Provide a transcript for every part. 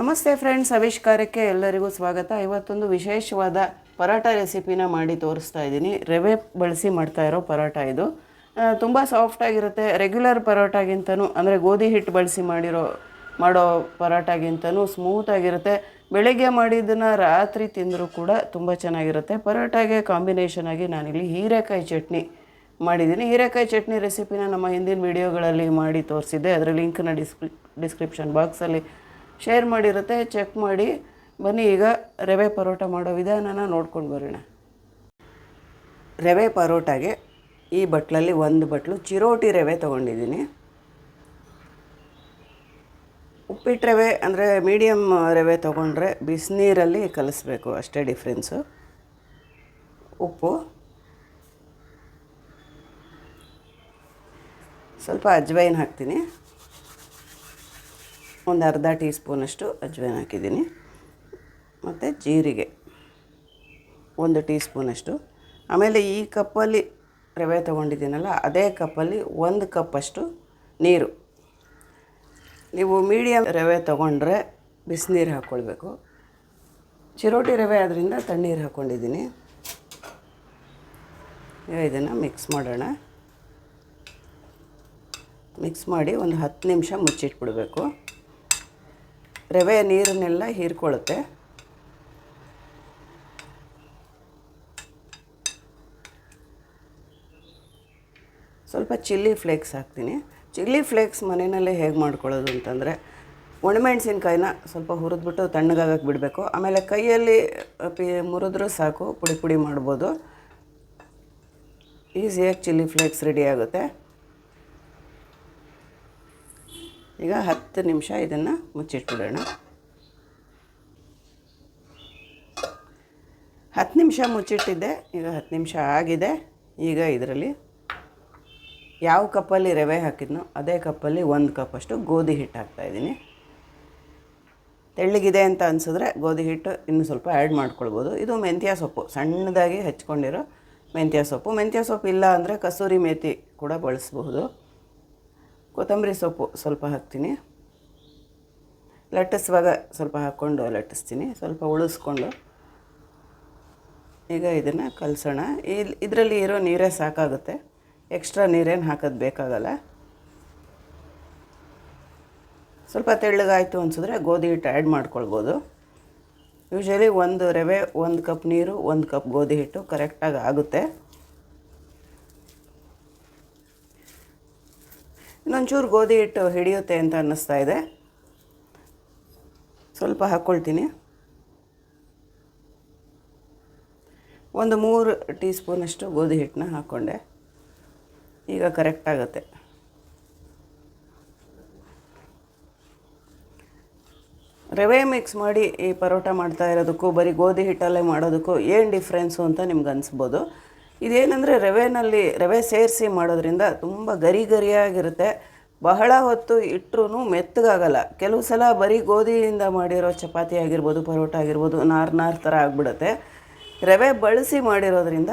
ನಮಸ್ತೆ ಫ್ರೆಂಡ್ಸ್ ಆವಿಷ್ಕಾರಕ್ಕೆ ಎಲ್ಲರಿಗೂ ಸ್ವಾಗತ. ಇವತ್ತೊಂದು ವಿಶೇಷವಾದ ಪರಾಟ ರೆಸಿಪಿನ ಮಾಡಿ ತೋರಿಸ್ತಾ ಇದ್ದೀನಿ. ರವೆ ಬಳಸಿ ಮಾಡ್ತಾ ಇರೋ ಪರೋಟ ಇದು. ತುಂಬ ಸಾಫ್ಟಾಗಿರುತ್ತೆ ರೆಗ್ಯುಲರ್ ಪರೋಟಾಗಿಂತನೂ ಅಂದರೆ ಗೋಧಿ ಹಿಟ್ಟು ಬಳಸಿ ಮಾಡಿರೋ, ಮಾಡೋ ಪರಾಟಾಗಿಂತನೂ ಸ್ಮೂತಾಗಿರುತ್ತೆ ಬೆಳಗ್ಗೆ ಮಾಡಿದ್ದನ್ನು ರಾತ್ರಿ ತಿಂದರೂ ಕೂಡ ತುಂಬ ಚೆನ್ನಾಗಿರುತ್ತೆ. ಪರೋಟಾಗೆ ಕಾಂಬಿನೇಷನ್ ಆಗಿ ನಾನಿಲ್ಲಿ ಹೀರೆಕಾಯಿ ಚಟ್ನಿ ಮಾಡಿದ್ದೀನಿ. ಹೀರೆಕಾಯಿ ಚಟ್ನಿ ರೆಸಿಪಿನ ನಮ್ಮ ಹಿಂದಿನ ವಿಡಿಯೋಗಳಲ್ಲಿ ಮಾಡಿ ತೋರಿಸಿದ್ದೆ. ಅದರ ಲಿಂಕ್ನ ಡಿಸ್ಕ್ರಿ ಡಿಸ್ಕ್ರಿಪ್ಷನ್ ಬಾಕ್ಸಲ್ಲಿ ಶೇರ್ ಮಾಡಿರುತ್ತೆ ಚೆಕ್ ಮಾಡಿ. ಬನ್ನಿ, ಈಗ ರವೆ ಪರೋಟ ಮಾಡೋ ವಿಧಾನನ ನೋಡ್ಕೊಂಡು ಬರೋಣ. ರವೆ ಪರೋಟಾಗೆ ಈ ಬಟ್ಲಲ್ಲಿ ಒಂದು ಬಟ್ಲು ಚಿರೋಟಿ ರವೆ ತೊಗೊಂಡಿದ್ದೀನಿ. ಉಪ್ಪಿಟ್ಟು ರವೆ ಅಂದರೆ ಮೀಡಿಯಮ್ ರವೆ ತೊಗೊಂಡ್ರೆ ಬಿಸಿನೀರಲ್ಲಿ ಕಲಿಸ್ಬೇಕು, ಅಷ್ಟೇ ಡಿಫ್ರೆನ್ಸು ಉಪ್ಪು. ಸ್ವಲ್ಪ ಅಜ್ವೈನ್ ಹಾಕ್ತೀನಿ. ಒಂದು ಅರ್ಧ ಟೀ ಸ್ಪೂನಷ್ಟು ಅಜ್ವೈನ್ ಹಾಕಿದ್ದೀನಿ. ಮತ್ತು ಜೀರಿಗೆ ಒಂದು ಟೀ ಸ್ಪೂನಷ್ಟು ಆಮೇಲೆ ಈ ಕಪ್ಪಲ್ಲಿ ರವೆ ತೊಗೊಂಡಿದ್ದೀನಲ್ಲ, ಅದೇ ಕಪ್ಪಲ್ಲಿ ಒಂದು ಕಪ್ಪಷ್ಟು ನೀರು. ನೀವು ಮೀಡಿಯಮ್ ರವೆ ತೊಗೊಂಡ್ರೆ ಬಿಸಿನೀರು ಹಾಕ್ಕೊಳ್ಬೇಕು. ಚಿರೋಟಿ ರವೆ ಆದ್ದರಿಂದ ತಣ್ಣೀರು ಹಾಕ್ಕೊಂಡಿದ್ದೀನಿ. ಇದನ್ನು ಮಿಕ್ಸ್ ಮಾಡೋಣ. ಮಿಕ್ಸ್ ಮಾಡಿ ಒಂದು ಹತ್ತು ನಿಮಿಷ ಮುಚ್ಚಿಟ್ಬಿಡಬೇಕು. ರವೆ ನೀರನ್ನೆಲ್ಲ ಹೀರ್ಕೊಳ್ಳುತ್ತೆ. ಸ್ವಲ್ಪ ಚಿಲ್ಲಿ ಫ್ಲೇಕ್ಸ್ ಹಾಕ್ತೀನಿ. ಚಿಲ್ಲಿ ಫ್ಲೇಕ್ಸ್ ಮನೆಯಲ್ಲೇ ಹೇಗೆ ಮಾಡ್ಕೊಳ್ಳೋದು ಅಂತಂದರೆ, ಒಣಮೆಣಸಿನ್ಕಾಯಿನ ಸ್ವಲ್ಪ ಹುರಿದ್ಬಿಟ್ಟು ತಣ್ಣಗಾಗಕ್ಕೆ ಬಿಡಬೇಕು. ಆಮೇಲೆ ಕೈಯಲ್ಲಿ ಪಿ, ಮುರಿದ್ರೂ ಸಾಕು, ಪುಡಿ ಪುಡಿ ಮಾಡ್ಬೋದು. ಈಸಿಯಾಗಿ ಚಿಲ್ಲಿ ಫ್ಲೇಕ್ಸ್ ರೆಡಿ ಆಗುತ್ತೆ. ಈಗ ಹತ್ತು ನಿಮಿಷ ಇದನ್ನು ಮುಚ್ಚಿಟ್ಬಿಡೋಣ. ಹತ್ತು ನಿಮಿಷ ಮುಚ್ಚಿಟ್ಟಿದ್ದೆ, ಈಗ ಹತ್ತು ನಿಮಿಷ ಆಗಿದೆ. ಈಗ ಇದರಲ್ಲಿ ಯಾವ ಕಪ್ಪಲ್ಲಿ ರವೆ ಹಾಕಿದ್ನೋ ಅದೇ ಕಪ್ಪಲ್ಲಿ ಒಂದು ಕಪ್ಪಷ್ಟು ಗೋಧಿ ಹಿಟ್ಟು ಹಾಕ್ತಾಯಿದ್ದೀನಿ ತೆಳ್ಳಗಿದೆ ಅಂತ ಅನಿಸಿದ್ರೆ ಗೋಧಿ ಹಿಟ್ಟು ಇನ್ನೂ ಸ್ವಲ್ಪ ಆ್ಯಡ್ ಮಾಡ್ಕೊಳ್ಬೋದು. ಇದು ಮೆಂತ್ಯ ಸೊಪ್ಪು, ಸಣ್ಣದಾಗಿ ಹೆಚ್ಕೊಂಡಿರೋ ಮೆಂತ್ಯ ಸೊಪ್ಪು. ಮೆಂತ್ಯ ಸೊಪ್ಪು ಇಲ್ಲ ಅಂದರೆ ಕಸೂರಿ ಮೇಥಿ ಕೂಡ ಬಳಸ್ಬಹುದು ಕೊತ್ತಂಬರಿ ಸೊಪ್ಪು ಸ್ವಲ್ಪ ಹಾಕ್ತೀನಿ. ಲಟ್ಟಿಸುವಾಗ ಸ್ವಲ್ಪ ಹಾಕ್ಕೊಂಡು ಲಟ್ಟಿಸ್ತೀನಿ ಸ್ವಲ್ಪ ಉಳಿಸ್ಕೊಂಡು. ಈಗ ಇದನ್ನು ಕಲಸೋಣ. ಇಲ್ಲಿ ಇದರಲ್ಲಿ ಇರೋ ನೀರೇ ಸಾಕಾಗುತ್ತೆ. ಎಕ್ಸ್ಟ್ರಾ ನೀರೇನು ಹಾಕೋದು ಬೇಕಾಗಲ್ಲ. ಸ್ವಲ್ಪ ತೆಳ್ಳಗಾಯಿತು ಅನಿಸಿದ್ರೆ ಗೋಧಿ ಹಿಟ್ಟು ಆ್ಯಡ್ ಮಾಡ್ಕೊಳ್ಬೋದು. ಯೂಶ್ವಲಿ ಒಂದು ರವೆ, ಒಂದು ಕಪ್ ನೀರು, ಒಂದು ಕಪ್ ಗೋಧಿ ಹಿಟ್ಟು ಕರೆಕ್ಟಾಗಿ ಆಗುತ್ತೆ. ಇನ್ನೊಂಚೂರು ಗೋಧಿ ಹಿಟ್ಟು ಹಿಡಿಯುತ್ತೆ ಅಂತ ಅನ್ನಿಸ್ತಾ ಇದೆ. ಸ್ವಲ್ಪ ಹಾಕ್ಕೊಳ್ತೀನಿ. ಒಂದು ಮೂರು ಟೀ ಸ್ಪೂನಷ್ಟು ಗೋಧಿ ಹಿಟ್ಟನ್ನ ಹಾಕ್ಕೊಂಡೆ. ಈಗ ಕರೆಕ್ಟ್ ಆಗುತ್ತೆ. ರವೆ ಮಿಕ್ಸ್ ಮಾಡಿ ಈ ಪರೋಟ ಮಾಡ್ತಾ ಇರೋದಕ್ಕೂ, ಬರೀ ಗೋಧಿ ಹಿಟ್ಟಲ್ಲೇ ಮಾಡೋದಕ್ಕೂ ಏನು ಡಿಫ್ರೆನ್ಸು ಅಂತ ನಿಮ್ಗೆ ಅನಿಸ್ಬೋದು. ಇದೇನೆಂದರೆ ರವೆನಲ್ಲಿ ರವೆ ಸೇರಿಸಿ ಮಾಡೋದ್ರಿಂದ ತುಂಬ ಗರಿ ಗರಿಯಾಗಿರುತ್ತೆ ಬಹಳ ಹೊತ್ತು ಇಟ್ಟರೂ ಮೆತ್ತಗಾಗಲ್ಲ. ಕೆಲವು ಸಲ ಬರೀ ಗೋಧಿಯಿಂದ ಮಾಡಿರೋ ಚಪಾತಿ ಆಗಿರ್ಬೋದು, ಪರೋಟ ಆಗಿರ್ಬೋದು, ನಾರು ನಾರು ಥರ ಆಗಿಬಿಡುತ್ತೆ. ರವೆ ಬಳಸಿ ಮಾಡಿರೋದ್ರಿಂದ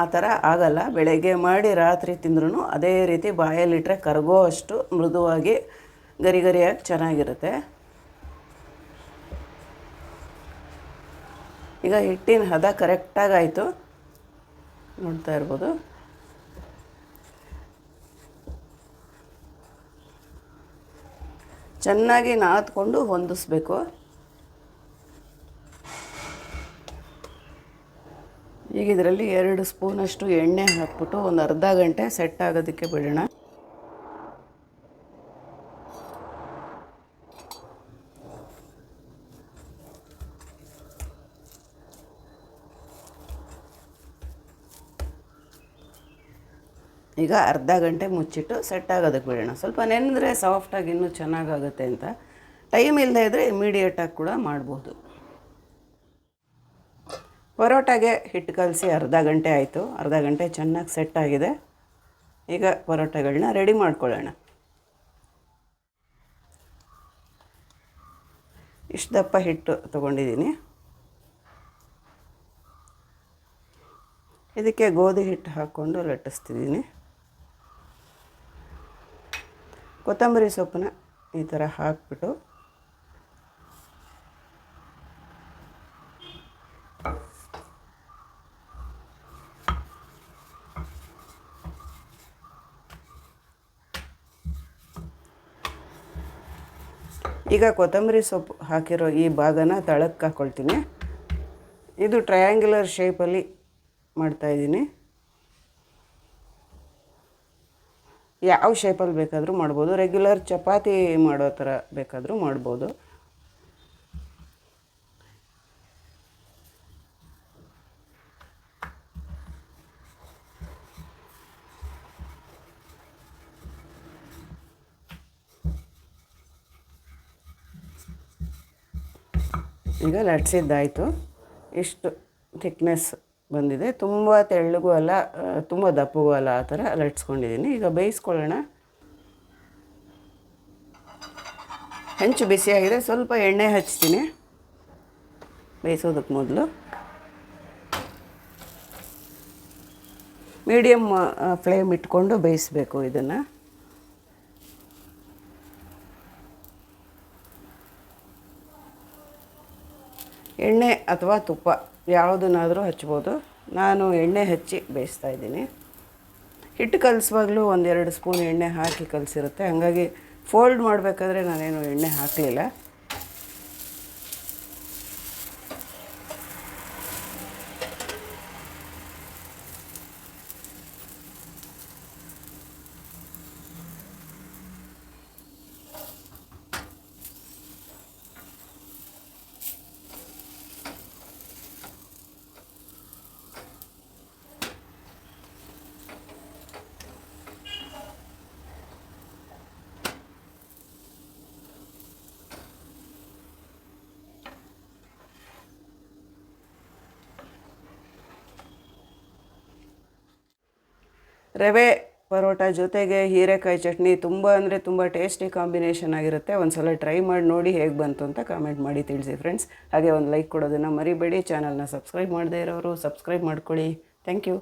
ಆ ಥರ ಆಗಲ್ಲ. ಬೆಳಗ್ಗೆ ಮಾಡಿ ರಾತ್ರಿ ತಿಂದ್ರೂ ಅದೇ ರೀತಿ ಬಾಯಲ್ಲಿಟ್ಟರೆ ಕರಗೋ ಅಷ್ಟು ಮೃದುವಾಗಿ ಗರಿ ಗರಿಯಾಗಿ ಚೆನ್ನಾಗಿರುತ್ತೆ. ಈಗ ಹಿಟ್ಟಿನ ಹದ ಕರೆಕ್ಟಾಗಿ ಆಯಿತು. ನೋಡ್ತಾ ಇರ್ಬೋದು. ಚೆನ್ನಾಗಿ ನಾದ್ಕೊಂಡು ಹೊಂದಿಸ್ಬೇಕು. ಈಗ ಇದರಲ್ಲಿ ಎರಡು ಸ್ಪೂನಷ್ಟು ಎಣ್ಣೆ ಹಾಕ್ಬಿಟ್ಟು ಒಂದು ಅರ್ಧ ಗಂಟೆ ಸೆಟ್ ಆಗೋದಕ್ಕೆ ಬಿಡೋಣ. ಈಗ ಅರ್ಧ ಗಂಟೆ ಮುಚ್ಚಿಟ್ಟು ಸೆಟ್ ಆಗೋದಕ್ಕೆ ಬಿಡೋಣ. ಸ್ವಲ್ಪ ನೆನೆದ್ರೆ ಸಾಫ್ಟಾಗಿ ಇನ್ನೂ ಚೆನ್ನಾಗಾಗುತ್ತೆ ಅಂತ. ಟೈಮ್ ಇಲ್ಲದೆ ಇದ್ದರೆ ಇಮಿಡಿಯೇಟಾಗಿ ಕೂಡ ಮಾಡ್ಬೋದು. ಪರೋಟಾಗೆ ಹಿಟ್ಟು ಕಲಸಿ ಅರ್ಧ ಗಂಟೆ ಆಯಿತು. ಅರ್ಧ ಗಂಟೆ ಚೆನ್ನಾಗಿ ಸೆಟ್ ಆಗಿದೆ. ಈಗ ಪರೋಟಗಳನ್ನ ರೆಡಿ ಮಾಡ್ಕೊಳ್ಳೋಣ. ಇಷ್ಟು ದಪ್ಪ ಹಿಟ್ಟು ತೊಗೊಂಡಿದ್ದೀನಿ. ಇದಕ್ಕೆ ಗೋಧಿ ಹಿಟ್ಟು ಹಾಕ್ಕೊಂಡು ಲಟ್ಟಿಸ್ತಿದ್ದೀನಿ. ಕೊತ್ತಂಬರಿ ಸೊಪ್ಪನ್ನ ಈ ಥರ ಹಾಕಿಬಿಟ್ಟು ಈಗ ಕೊತ್ತಂಬರಿ ಸೊಪ್ಪು ಹಾಕಿರೋ ಈ ಭಾಗನ ತಳಕ್ಕೆ ಹಾಕ್ಕೊಳ್ತೀನಿ ಇದು ಟ್ರಯಾಂಗ್ಯುಲರ್ ಶೇಪಲ್ಲಿ ಮಾಡ್ತಾಯಿದ್ದೀನಿ ಯಾವ ಶೇಪಲ್ಲಿ ಬೇಕಾದರೂ ಮಾಡ್ಬೋದು. ರೆಗ್ಯುಲರ್ ಚಪಾತಿ ಮಾಡೋ ಥರ ಬೇಕಾದರೂ ಮಾಡ್ಬೋದು. ಈಗ ಲಟ್ಸಿದ್ದಾಯಿತು. ಇಷ್ಟು ಥಿಕ್ನೆಸ್ ಬಂದಿದೆ. ತುಂಬ ತೆಳ್ಳಗೂ ಅಲ್ಲ ತುಂಬ ದಪ್ಪಗೂ ಅಲ್ಲ, ಆ ಥರ ಲಟ್ಸ್ಕೊಂಡಿದ್ದೀನಿ ಈಗ ಬೇಯಿಸ್ಕೊಳ್ಳೋಣ. ಹೆಂಚು ಬಿಸಿಯಾಗಿದೆ ಸ್ವಲ್ಪ ಎಣ್ಣೆ ಹಚ್ತೀನಿ. ಬೇಯಿಸೋದಕ್ಕೆ ಮೊದಲು. ಮೀಡಿಯಮ್ ಫ್ಲೇಮ್ ಇಟ್ಕೊಂಡು ಬೇಯಿಸಬೇಕು ಇದನ್ನು. ಎಣ್ಣೆ ಅಥವಾ ತುಪ್ಪ ಯಾವುದನ್ನಾದರೂ ಹಚ್ಬೋದು. ನಾನು ಎಣ್ಣೆ ಹಚ್ಚಿ ಬೇಯಿಸ್ತಾ ಇದ್ದೀನಿ. ಹಿಟ್ಟು ಕಲಿಸುವಾಗಲೂ ಒಂದೆರಡು ಸ್ಪೂನ್ ಎಣ್ಣೆ ಹಾಕಿ ಕಲಸಿರುತ್ತೆ. ಹಾಗಾಗಿ ಫೋಲ್ಡ್ ಮಾಡಬೇಕಾದ್ರೆ ನಾನೇನು ಎಣ್ಣೆ ಹಾಕಲಿಲ್ಲ. ರವೆ ಪರೋಟ ಜೊತೆಗೆ ಹೀರೆಕಾಯಿ ಚಟ್ನಿ ತುಂಬ ಅಂದರೆ ತುಂಬ ಟೇಸ್ಟಿ ಕಾಂಬಿನೇಷನ್ ಆಗಿರುತ್ತೆ. ಒಂದು ಸಲ ಟ್ರೈ ಮಾಡಿ ನೋಡಿ ಹೇಗೆ ಬಂತು ಅಂತ ಕಾಮೆಂಟ್ ಮಾಡಿ ತಿಳಿಸಿ ಫ್ರೆಂಡ್ಸ್ ಹಾಗೆ ಒಂದು ಲೈಕ್ ಕೊಡೋದನ್ನು ಮರಿಬೇಡಿ. ಚಾನಲ್ನ ಸಬ್ಸ್ಕ್ರೈಬ್ ಮಾಡದೇ ಇರೋರು ಸಬ್ಸ್ಕ್ರೈಬ್ ಮಾಡ್ಕೊಳ್ಳಿ. Thank you